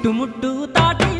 ಮುಟ್ಟು ಮುಟ್ಟು ತಾಟಿ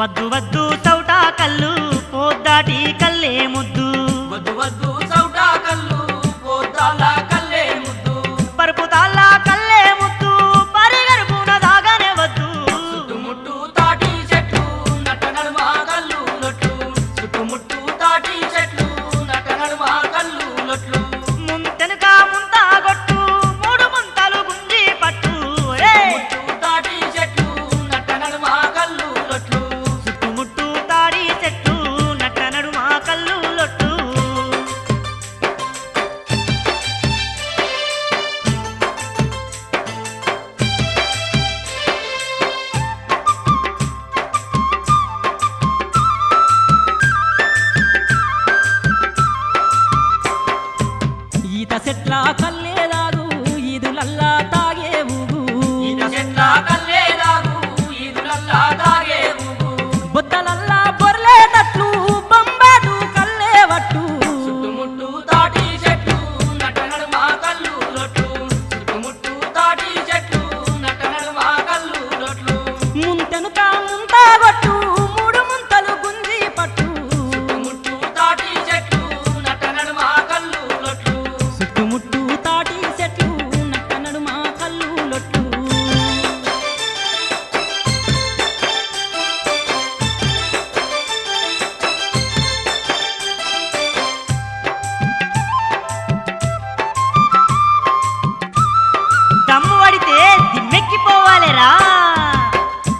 వద్దు వద్దు చౌటా కళ్ళు పోద్దాటి కళ్ళే ముద్దు. ఈత సెట్ల కల్లే రావాలెరా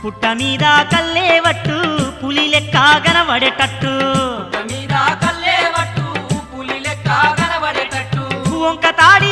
పుట్ట మీద కల్లేవట్టు పులి లెక్క కనబడేటట్టు. వంక తాడి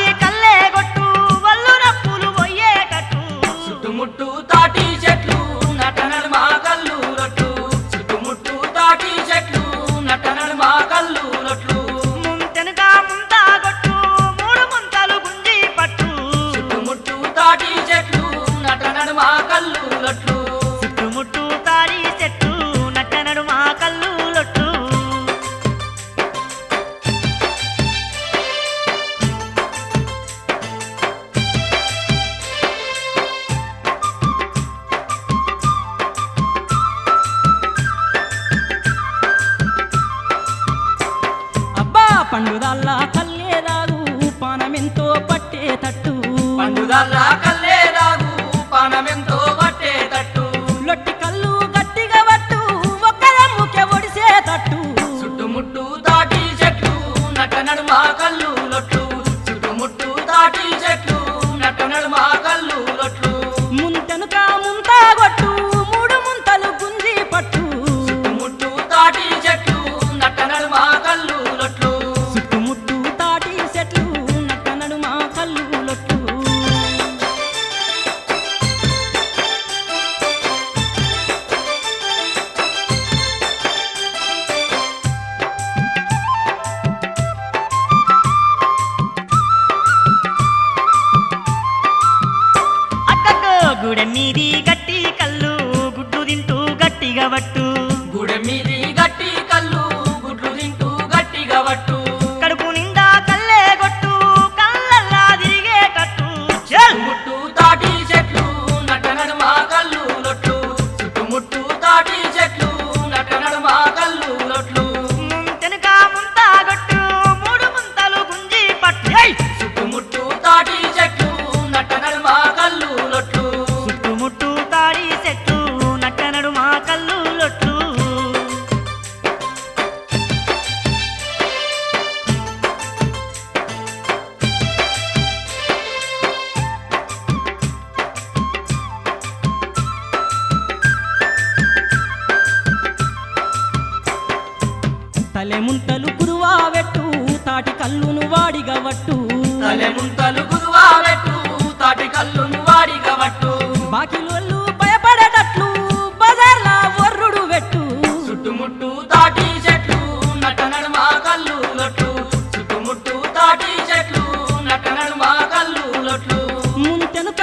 తలెముంతలు గురువావెట్టు తాటి కల్లును వాడిగవట్టు తలెముంతలు గురువావెట్టు తాటి కల్లును వాడిగవట్టు బాకిలు భయపడేటట్లు బజార్లా వర్రుడు పెట్టు చుట్టుముట్టు తాటి చెట్లు నటనడు మా కల్లు చుట్టుముట్టు తాటి చెట్లు నటనడు మా కల్లు లొట్లు ముంతెనుక